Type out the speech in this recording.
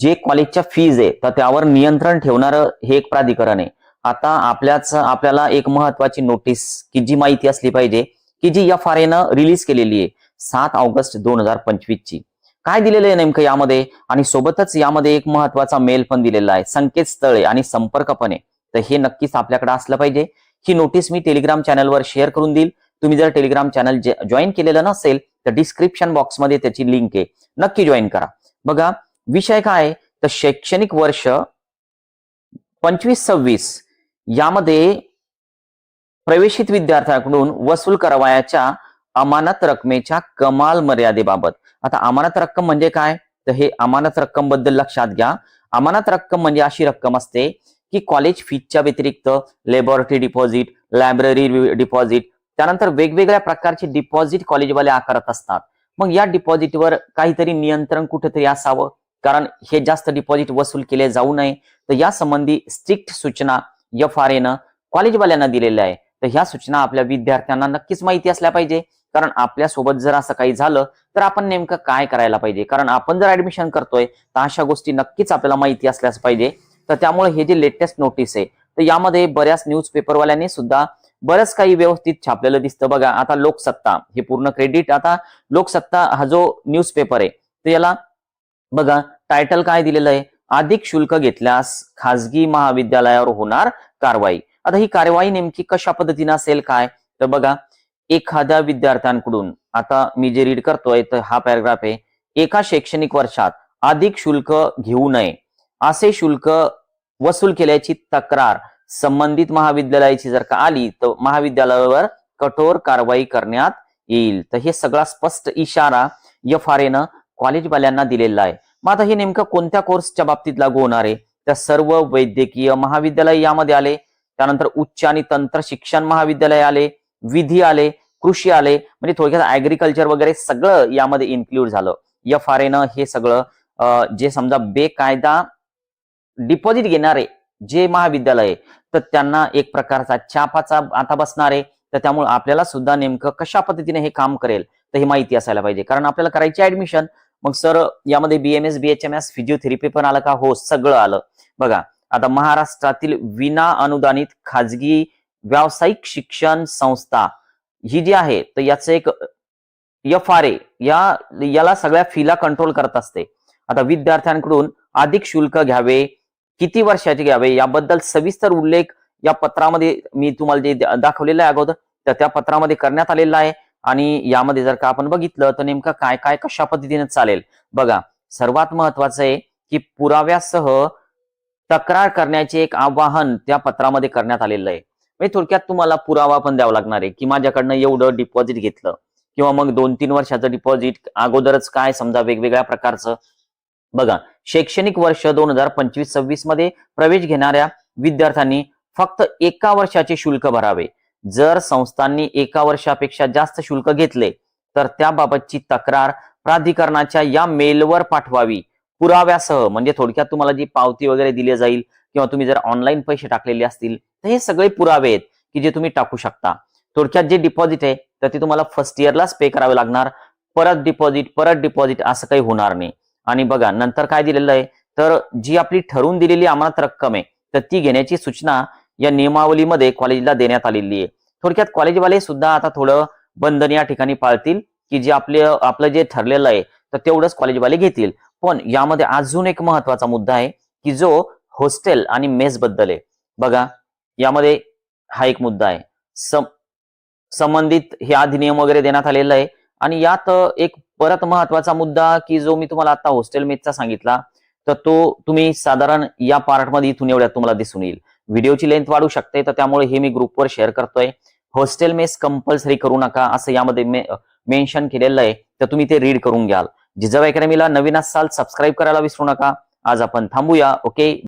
जे कॉलेजच्या फीज आहे तर त्यावर नियंत्रण ठेवणारं हे एक प्राधिकरण आहे. आता आपल्याच आपल्याला एक महत्वाची नोटीस की जी माहिती असली पाहिजे की जी एफ आर एनं रिलीज केलेली आहे सात ऑगस्ट दोन हजार पंचवीस ची काय दिलेलं आहे नेमकं यामध्ये? आणि सोबतच यामध्ये एक महत्त्वाचा मेल पण दिलेला आहे संकेतस्थळ आहे आणि संपर्क पण आहे. तर हे नक्कीच आपल्याकडे असलं पाहिजे. ही नोटीस मी टेलिग्राम चॅनलवर शेअर करून देईल. तुम्ही जर टेलिग्राम चॅनल जॉईन केलेलं नसेल तर डिस्क्रिप्शन बॉक्समध्ये त्याची लिंक आहे. नक्की जॉईन करा. बघा विषय काय तर शैक्षणिक वर्ष पंचवीस सव्वीस यामध्ये प्रवेशित विद्यार्थ्यांकडून वसूल करावयाच्या अमानत रकमेच्या कमाल मर्यादेबाबत. आता अमानत रक्कम म्हणजे काय? तर हे अमानत रक्कमबद्दल लक्षात घ्या. अमानत रक्कम म्हणजे अशी रक्कम असते की कॉलेज फीजच्या व्यतिरिक्त लॅबोरेटरी डिपॉझिट लायब्ररी डिपॉझिट त्यानंतर वेगवेगळ्या प्रकारचे डिपॉझिट कॉलेजवाले आकारत असतात. मग या डिपॉझिटवर काहीतरी नियंत्रण कुठेतरी असावं? कारण हे जास्त डिपॉझिट वसूल केले जाऊ नये. तर या संबंधी स्ट्रिक्ट सूचना एफ आर एनं कॉलेजवाल्यांना दिलेल्या आहे. तर ह्या सूचना आपल्या विद्यार्थ्यांना नक्कीच माहिती असल्या पाहिजे. कारण आपल्यासोबत जर असं काही झालं तर आपण नेमकं काय करायला पाहिजे? कारण आपण जर ऍडमिशन करतोय तर अशा गोष्टी नक्कीच आपल्याला माहिती असल्याच पाहिजे. तर त्यामुळे हे जे लेटेस्ट नोटीस आहे तर यामध्ये बऱ्याच न्यूज पेपरवाल्यांनी सुद्धा बरंच काही व्यवस्थित छापलेलं दिसतं. बघा आता लोकसत्ता हे पूर्ण क्रेडिट आता लोकसत्ता हा जो न्यूज पेपर आहे तर याला बघा टायटल काय दिलेलं आहे? अधिक शुल्क घेतल्यास खासगी महाविद्यालयावर होणार कारवाई. आता ही कारवाई नेमकी कशा पद्धतीने असेल काय? तर बघा एखाद्या विद्यार्थ्यांकडून आता मी जे रीड करतोय तर हा पॅराग्राफ आहे एका शैक्षणिक वर्षात अधिक शुल्क घेऊ नये. असे शुल्क वसूल केल्याची तक्रार संबंधित महाविद्यालयाची जर का आली तर महाविद्यालयावर कठोर कारवाई करण्यात येईल. तर हे सगळा स्पष्ट इशारा एफ आर एनं कॉलेजवाल्यांना दिलेला आहे. मग आता हे नेमकं कोणत्या कोर्सच्या बाबतीत लागू होणार आहे? त्या सर्व वैद्यकीय महाविद्यालय यामध्ये आले. त्यानंतर उच्च आणि तंत्र शिक्षण महाविद्यालय आले विधी आले कृषी आले. म्हणजे थोडक्यात ऍग्रिकल्चर वगैरे सगळं यामध्ये इन्क्ल्यूड झालं. एफ आर एन हे सगळं जे समजा बेकायदा डिपॉझिट घेणारे जे महाविद्यालय आहे, तर त्यांना एक प्रकारचा छापाचा आता बसणार आहे. तर त्यामुळे आपल्याला सुद्धा नेमकं कशा पद्धतीने हे काम करेल तर ही माहिती असायला पाहिजे. कारण आपल्याला करायची ऍडमिशन मग सर यामध्ये बीएमएस बीएचएमएस फिजिओथेरपी पण आलं का? हो सगळं आलं. बघा आता महाराष्ट्रातील विना अनुदानित खाजगी व्यावसायिक शिक्षण संस्था ही जी आहे तर याचं एक एफ आर ए या याला सगळ्या फीला कंट्रोल करत असते. आता विद्यार्थ्यांकडून अधिक शुल्क घ्यावे किती वर्षाचे घ्यावे याबद्दल सविस्तर उल्लेख या पत्रामध्ये मी तुम्हाला जे दाखवलेला दाखवलेलं आहे अगोदर तर त्या पत्रामध्ये करण्यात आलेला आहे. आणि यामध्ये जर का आपण बघितलं तर नेमकं काय काय कशा पद्धतीने चालेल? बघा सर्वात महत्वाचं आहे की पुराव्यासह तक्रार करण्याचे एक आवाहन त्या पत्रामध्ये करण्यात आलेलं आहे. म्हणजे थोडक्यात तुम्हाला पुरावा पण द्यावा लागणार आहे की माझ्याकडनं एवढं डिपॉझिट घेतलं किंवा मग दोन तीन वर्षाचं डिपॉझिट अगोदरच काय समजा वेगवेगळ्या प्रकारचं. बघा शैक्षणिक वर्ष दोन हजार पंचवीस सव्वीसमध्ये प्रवेश घेणाऱ्या विद्यार्थ्यांनी फक्त एका वर्षाचे शुल्क भरावे. जर संस्थांनी एका वर्षापेक्षा जास्त शुल्क घेतले तर त्याबाबतची तक्रार प्राधिकरणाच्या या मेलवर पाठवावी. पुराव्यासह म्हणजे थोडक्यात तुम्हाला जी पावती वगैरे दिली जाईल किंवा तुम्ही जर ऑनलाईन पैसे टाकलेले असतील तर हे सगळे पुरावे आहेत की जे तुम्ही टाकू शकता. थोडक्यात जे डिपॉझिट आहे तर ते तुम्हाला फर्स्ट इयरलाच पे करावे लागणार. परत डिपॉझिट परत डिपॉझिट असं काही होणार नाही. आणि बघा नंतर काय दिलेलं आहे? तर जी आपली ठरवून दिलेली अमानत रक्कम आहे तर ती घेण्याची सूचना या नियमावलीमध्ये कॉलेजला देण्यात आलेली आहे. थोडक्यात कॉलेजवाले सुद्धा आता थोडं बंधन या ठिकाणी पाळतील की जे आपले आपलं जे ठरलेलं आहे तर तेवढंच कॉलेजवाले घेतील. पण यामध्ये अजून एक महत्त्वाचा मुद्दा आहे की जो हॉस्टेल आणि मेस बद्दल आहे. बघा यामध्ये हा एक मुद्दा आहे. सम संबंधित हे अधिनियम वगैरे देण्यात आलेलं आहे. आणि यात एक परत महत्त्वाचा मुद्दा की जो मी तुम्हाला आता हॉस्टेल मेसचा सांगितला तर तो तुम्ही साधारण या पार्टमध्ये इथून एवढ्यात तुम्हाला दिसून येईल. व्हिडिओची लेंथ वाढू शकते तर त्यामुळे हे मी ग्रुपवर शेअर करतोय. हॉस्टेल मेस कंपल्सरी करू नका असं यामध्ये मेन्शन केलेलं आहे. तर तुम्ही ते रीड करून घ्याल. जिजाऊ अकॅडमीला नवीन असाल सबस्क्राईब करायला विसरू नका. आज आपण थांबूया. ओके